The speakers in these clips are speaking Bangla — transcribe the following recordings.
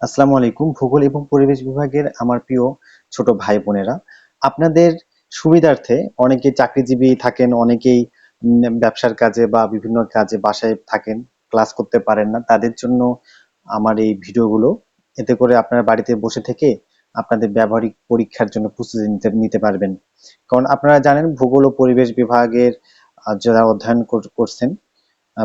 আসসালামু আলাইকুম। ভূগোল এবং পরিবেশ বিভাগের আমার প্রিয় ছোট ভাই বোনেরা, আপনাদের সুবিধার্থে অনেকে চাকরিজীবী থাকেন, অনেকেই ব্যবসার কাজে বা বিভিন্ন কাজে বাসায় থাকেন, ক্লাস করতে পারেন না। তাদের জন্য আমার এই ভিডিওগুলো, এতে করে আপনারা বাড়িতে বসে থেকে আপনাদের ব্যবহারিক পরীক্ষার জন্য প্রস্তুতি নিতে নিতে পারবেন। কারণ আপনারা জানেন, ভূগোল ও পরিবেশ বিভাগের যারা অধ্যয়ন কর- করছেন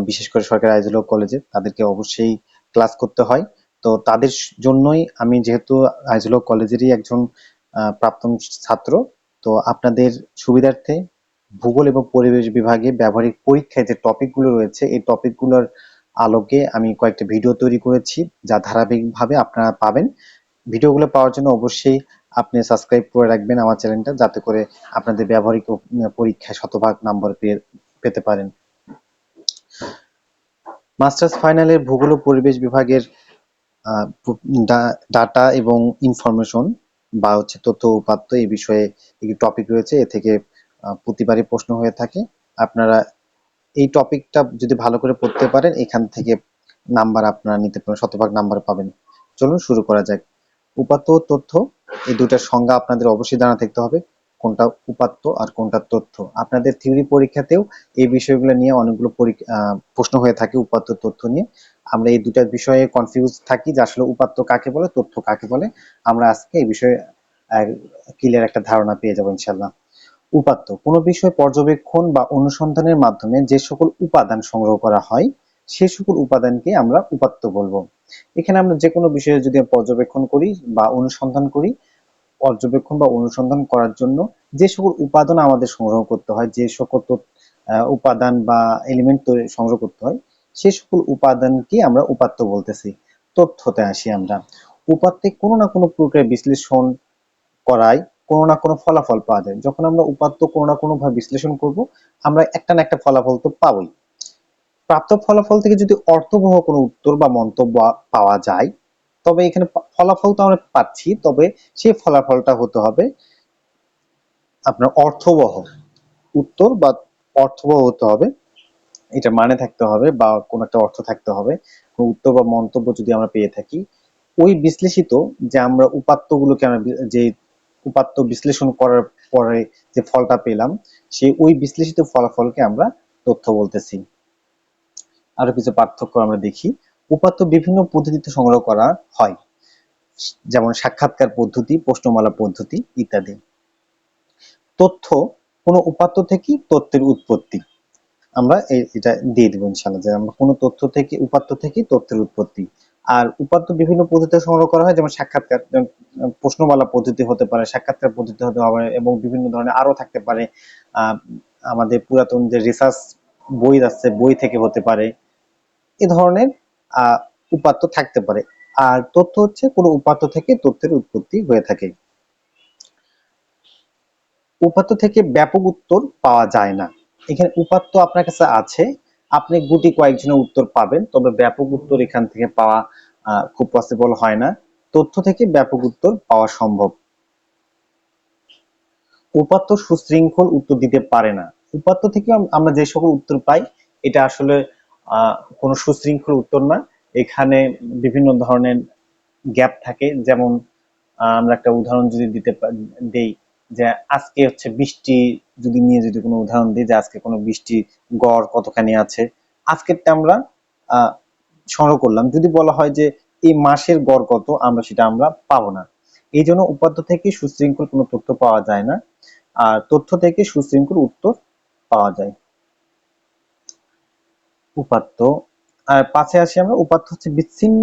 বিশেষ করে সরকারি আইজুল কলেজে, তাদেরকে অবশ্যই ক্লাস করতে হয়। তো তাদের জন্যই আমি যেহেতু আইজুল কলেজেরই একজন আহ, প্রাক্তন ছাত্র তো আপনাদের সুবিধার্থে ভূগোল এবং পরিবেশ বিভাগে ব্যবহারিক পরীক্ষায় যে টপিকগুলো রয়েছে এই টপিকগুলোর আলোকে আমি কয়েকটা ভিডিও তৈরি করেছি যা ধারাবাহিকভাবে আপনারা পাবেন। ভিডিওগুলো পাওয়ার জন্য অবশ্যই আপনি সাবস্ক্রাইব করে রাখবেন আমার চ্যানেলটা যাতে করে আপনাদের ব্যবহারিক পরীক্ষায় শতভাগ নাম্বার পেয়ে পেতে পারেন। মাস্টার্স ফাইনালের ভূগোল ও পরিবেশ বিভাগের ডাটা এবং ইনফরমেশন বা হচ্ছে তথ্য উপাত্ত এই বিষয়ে একটি টপিক রয়েছে। এ থেকে প্রতিবারই প্রশ্ন হয়ে থাকে। আপনারা এই টপিকটা যদি ভালো করে পড়তে পারেন, এখান থেকে নাম্বার আপনারা নিতে পারেন, শতভাগ নাম্বার পাবেন। চলুন শুরু করা যাক। উপাত্ত তথ্য, এই দুটার সংজ্ঞা আপনাদের অবশ্যই জানা থাকতে হবে, কোনটা উপাত্ত আর কোনটা তথ্য। আপনাদের থিওরি পরীক্ষাতেও এই বিষয়গুলো নিয়ে অনেকগুলো প্রশ্ন হয়ে থাকে উপাত্ত তথ্য নিয়ে। আমরা এই দুটা বিষয়ে কনফিউজ থাকি যে আসলে উপাত্ত কাকে বলে, তথ্য কাকে বলে। আমরা আজকে এই বিষয়ে ক্লিয়ার একটা ধারণা পেয়ে যাব ইনশাল্লাহ উপাত্ত, কোনো বিষয় পর্যবেক্ষণ বা অনুসন্ধানের মাধ্যমে যে সকল উপাদান সংগ্রহ করা হয়, সে সকল উপাদানকে আমরা উপাত্ত বলব। এখানে আমরা যে কোনো বিষয়ে যদি পর্যবেক্ষণ করি বা অনুসন্ধান করি, পর্যবেক্ষণ বা অনুসন্ধান করার জন্য যে সকল উপাদান আমাদের সংগ্রহ করতে হয়, যে সকল উপাদান বা এলিমেন্ট সংগ্রহ করতে হয় সে সকল উপাদানকে আমরা উপাত্ত বলতেছি। তথ্যতে আসি আমরা। উপাত্তে কোনো না কোনো প্রক্রিয়া বিশ্লেষণ করায় কোনো না কোনো ফলাফল পাওয়া যায়। যখন আমরা উপাত্ত কোনো না কোনো ভাবে বিশ্লেষণ করব, আমরা একটা না একটা ফলাফল তো পাবোই। প্রাপ্ত ফলাফল থেকে যদি অর্থবহ কোনো উত্তর বা মন্তব্য পাওয়া যায়, তবে এখানে ফলাফল তো আমরা পাচ্ছি, তবে সেই ফলাফলটা হতে হবে আপনার অর্থবহ উত্তর বা অর্থবহ হতে হবে এটা মানে থাকতে হবে বা কোনো একটা অর্থ থাকতে হবে উত্তর বা মন্তব্য যদি আমরা পেয়ে থাকি, ওই বিশ্লেষিত যে আমরা উপাত্তগুলোকে আমরা যে উপাত্ত বিশ্লেষণ করার পরে যে ফলটা পেলাম সেই ওই বিশ্লেষিত ফলাফলকে আমরা তথ্য বলতেছি। আরও কিছু পার্থক্য আমরা দেখি। উপাত্ত বিভিন্ন পদ্ধতিতে সংগ্রহ করা হয়, যেমন সাক্ষাৎকার পদ্ধতি, প্রশ্নমালা পদ্ধতি ইত্যাদি। তথ্য কোনো উপাত্ত থেকেই তথ্যের উৎপত্তি। আমরা এটা দিয়ে দিব ইনশাআল্লাহ, যে আমরা কোনো তথ্য থেকে, উপাত্ত থেকে তথ্যের উৎপত্তি। আর উপাত্ত বিভিন্ন পদ্ধতিতে সংগ্রহ করা হয়, যেমন সাক্ষাৎকার প্রশ্নমালা পদ্ধতি হতে পারে, সাক্ষাৎকার পদ্ধতি হতে পারে, এবং বিভিন্ন ধরনের আরও থাকতে পারে। আমাদের পুরাতন যে রিসার্চ বই আছে, বই থেকে হতে পারে। এ ধরনের উপাত্ত থাকতে পারে। আর তথ্য হচ্ছে কোনো উপাত্ত থেকে তথ্যের উৎপত্তি হয়ে থাকে। উপাত্ত থেকে ব্যাপক উত্তর পাওয়া যায় না। এখানে উপাত্ত আপনার কাছে আছে। আপনি গুটি কয়েকজনের উত্তর পাবেন, তবে ব্যাপক উত্তর এখান থেকে পাওয়া খুব পসিবল হয় না। তথ্য থেকে ব্যাপক উত্তর পাওয়া সম্ভব। উপাত্ত সুশৃঙ্খল উত্তর দিতে পারে না। উপাত্ত থেকে আমরা যে সকল উত্তর পাই, এটা আসলে কোনো সুশৃঙ্খল উত্তর না। এখানে বিভিন্ন ধরনের গ্যাপ থাকে। যেমন আমরা একটা উদাহরণ যদি দিতে দেই যে আজকে হচ্ছে বৃষ্টি যদি নিয়ে যদি কোনো উদাহরণ দিই যে আজকে কোনো বৃষ্টি, গড় কতখানি আছে, আজকেরটা আমরা সংগ্রহ করলাম। যদি বলা হয় যে এই মাসের গড় কত, আমরা সেটা আমরা পাবো না। এই জন্য উপাত্ত থেকে সুশৃঙ্খল কোনো তথ্য পাওয়া যায় না, আর তথ্য থেকে সুশৃঙ্খল উত্তর পাওয়া যায়। উপাত্ত, আর পাশে আসি আমরা, উপাত্ত হচ্ছে বিচ্ছিন্ন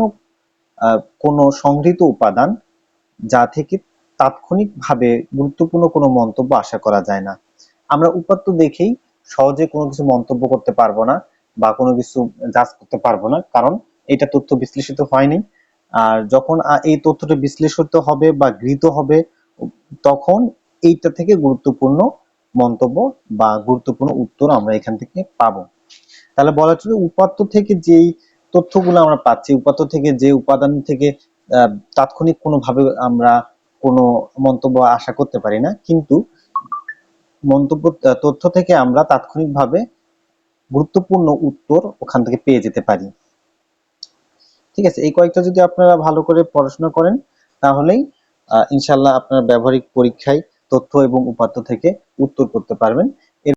কোনো সংগৃহীত উপাদান যা থেকে তাৎক্ষণিকভাবে গুরুত্বপূর্ণ কোনো মন্তব্য আশা করা যায় না। আমরা উপাত্ত দেখেই সহজে কোনো কিছু মন্তব্য করতে পারব না বা কোনো কিছু জাজ করতে পারব না, কারণ এটা তথ্য বিশ্লেষিত হয়নি। আর যখন এই তথ্যটা বিশ্লেষিত হবে বা গৃহীত হবে, তখন এইটা থেকে গুরুত্বপূর্ণ মন্তব্য বা গুরুত্বপূর্ণ উত্তর আমরা এখান থেকে পাবো। তাহলে বলা চলে উপাত্ত থেকে যেই তথ্যগুলো আমরা পাচ্ছি, উপাত্ত থেকে যে উপাদান থেকে তাৎক্ষণিক কোনোভাবে আমরা কোনো মন্তব্য আশা করতে পারি না, কিন্তু মন্তব্য তথ্য থেকে আমরা তাৎক্ষণিকভাবে গুরুত্বপূর্ণ উত্তর ওখান থেকে পেয়ে যেতে পারি। ঠিক আছে, এই কয়েকটা যদি আপনারা ভালো করে পড়াশোনা করেন, তাহলেই ইনশাল্লাহ আপনার ব্যবহারিক পরীক্ষায় তথ্য এবং উপাত্ত থেকে উত্তর করতে পারবেন।